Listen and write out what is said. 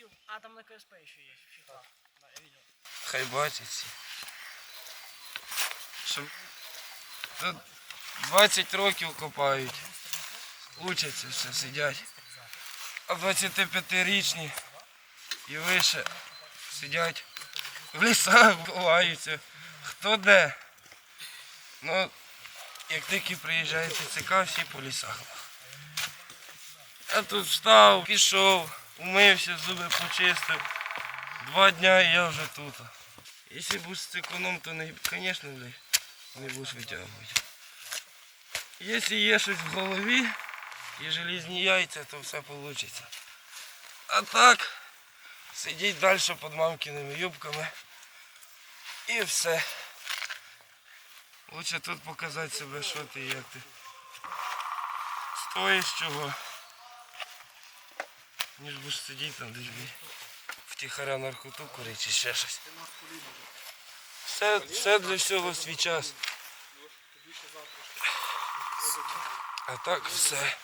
сил. А, там на КСП еще есть. Фига. Да, я видел. Хай бачать. Щоб тут 20 років копають. Учаться все, сидять. А 25-річні і вище сидять в лісах, ховаються. Хто де? Ну, як тільки приїжджає ТЦК, всі по лісах. Я тут встав, пішов, умився, зуби почистив. Два дня і я вже тут. Якщо будеш з економ, то не, звісно, блядь, не будеш витягувати. Якщо є щось в голові і железні яйця, то все вийде. А так, сидіть далі під мамкиними юбками і все. Лучше тут показати себе, що ти і як ти. Стоїш чого. Ніж будеш сидіти там десь втіхаря наркоту курити чи ще щось. Все для всього свій час. А так все.